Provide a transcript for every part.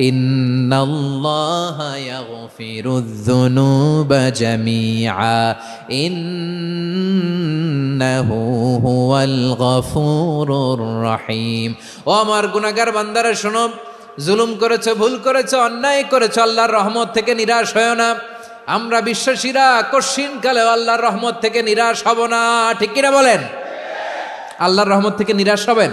إن الله يغفر الذنوب جميعا إنه هو الغفور الرحيم ও আমার গুনাহগার বান্দারা শোনো জুলুম করেছো ভুল করেছো অন্যায় করেছো আল্লাহর রহমত থেকে নিরাশ হয় না আমরা বিশ্বাসীরা কশিন কালে আল্লাহর রহমত থেকে নিরাশ হব না ঠিক কিনা বলেন আল্লাহর রহমত থেকে নিরাশ হবেন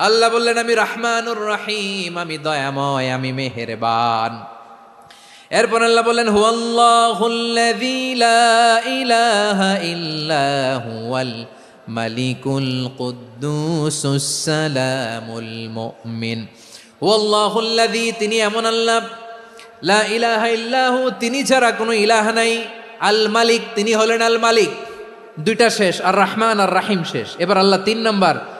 আল্লাহ বললেন, আমি রহমানুর রহিম, আমি দয়াময়, আমি মেহেরবান। এরপর আল্লাহ বললেন, হুয়াল্লাহুল্লাযী লা ইলাহা ইল্লা হুয়াল মালিকুল কুদ্দুসুস সালামুল মুমিন। হুয়াল্লাহুল্লাযী, তিনি এমন আল্লাহ। লা ইলাহা ইল্লাহু তিনি ছাড়া কোনো ইলাহ নাই। আল মালিক, তিনি হলেন আল মালিক। দুইটা শেষ, আর রহমান আর রাহিম শেষ। এবার আল্লাহ তিন নম্বর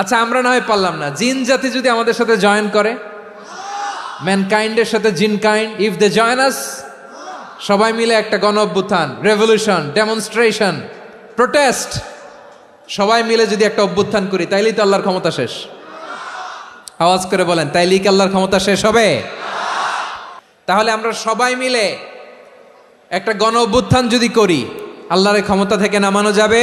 আচ্ছা আমরা না হয় পারলাম না। জিন জাতি যদি আমাদের সাথে জয়েন করে ম্যানকাইন্ডের সাথে jinn kind if they join us সবাই মিলে একটা গণ অভ্যুত্থান রেভলিউশন ডেমনস্ট্রেশন প্রোটেস্ট সবাই মিলে যদি একটা অভ্যুত্থান করি, তাইলেই তো আল্লাহর ক্ষমতা শেষ। আওয়াজ করে বলেন, তাইলেই কি আল্লাহর ক্ষমতা শেষ হবে? তাহলে আমরা সবাই মিলে একটা গণ অভ্যুত্থান যদি করি আল্লাহরের ক্ষমতা থেকে নামানো যাবে?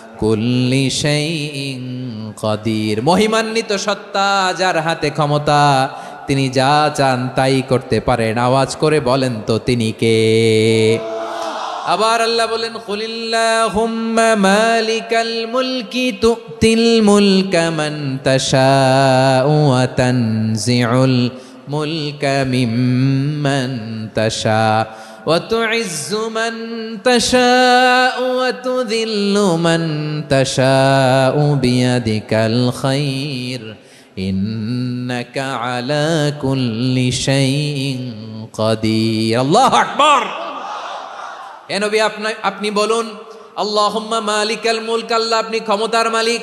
কুল্লি শাইইন কাদির। মহিমান্বিত সত্তা যার হাতে ক্ষমতা, তিনি যা চান তাই করতে পারেন। আওয়াজ করে বলেন তো তিনি কে? আবার আল্লাহ বলেন, কুলিল্লাহুম্মা মালিকাল وتعز من تشاء وتذل من تشاء بيدك الخير إنك على كل شيء قدير الله أكبر এ নবী আপনি আপনি বলুন আল্লাহুম্মা মালিকাল মুলক আল্লাহ আপনি ক্ষমতার মালিক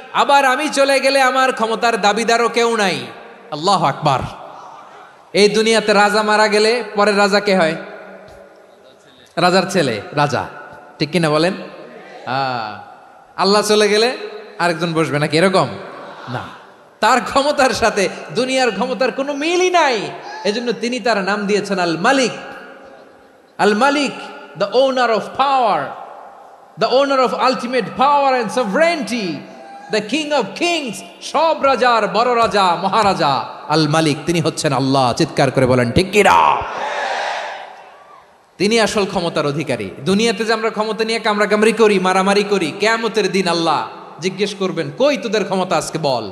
আবার আমি চলে গেলে আমার ক্ষমতার দাবিদারও কেউ নাই। আল্লাহ আকবার। এই দুনিয়াতে রাজা মারা গেলে পরে রাজা কে হয়? রাজার ছেলে, রাজা। ঠিক কিনা বলেন? আল্লাহ চলে গেলে আরেকজন বসবে নাকি এরকম? না। তার ক্ষমতার সাথে দুনিয়ার ক্ষমতার কোনো মিলই নাই। এজন্য তিনি তার নাম দিয়েছেন Al Malik Al Malik the owner of power the owner of ultimate power and sovereignty the king of kings সব রাজার বড় রাজা, মহারাজা আল মালিক তিনি হচ্ছেন আল্লাহ। চিৎকার করে বলেন, ঠিক কিরা তিনি আসল ক্ষমতার অধিকারী। দুনিয়াতে যে আমরা ক্ষমতা নিয়ে কামড়াকামড়ি করি, মারামারি করি, কেয়ামতের দিন আল্লাহ জিজ্ঞেস করবেন, কই তোদের ক্ষমতা আজকে বল?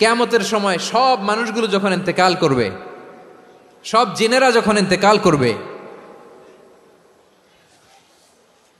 কেয়ামতের সময় সব মানুষগুলো যখন ইন্তেকাল করবে, সব জিনেরা যখন ইন্তেকাল করবে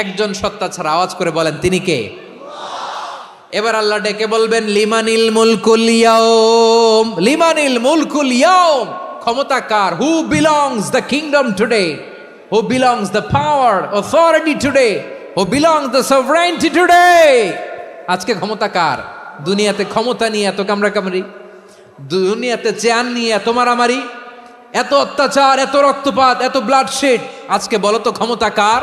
একজন সত্তা ছাড়া আওয়াজ করে বলেন, তিনি কে? এবার আল্লাহ ডেকে বলবেন, লিমানিল মুলকুল লিমানিল মুলকুল ক্ষমতা কার? Who belongs the kingdom today who belongs the power authority today who belongs the sovereignty today আজকে ক্ষমতা কার? দুনিয়াতে ক্ষমতা নিয়ে এত কামরা কামড়ি দুনিয়াতে চেয়ার নিয়ে এত মারামারি? এত অত্যাচার, এত রক্তপাত, এত ব্লাডশেড আজকে বলো তো ক্ষমতা কার?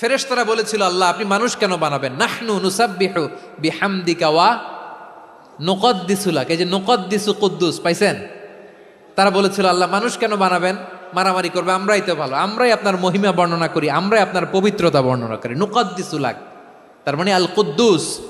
ফেরেশতারা বলেছিল, আল্লাহ, আপনি মানুষ কেন বানাবেন? নাহনু নুসাব্বিহু বিহামদিকা ওয়া নুকদ্দিসুলাক এই যে নকদ্দিসু কুদ্দুস, পাইছেন? তারা বলেছিল, আল্লাহ, মানুষ কেন বানাবেন? মারামারি করবে, আমরাই তো ভালো। আমরাই আপনার মহিমা বর্ণনা করি, আমরাই আপনার পবিত্রতা বর্ণনা করি। নুকদ্দিসুলাক তার মানে আল কুদ্দুস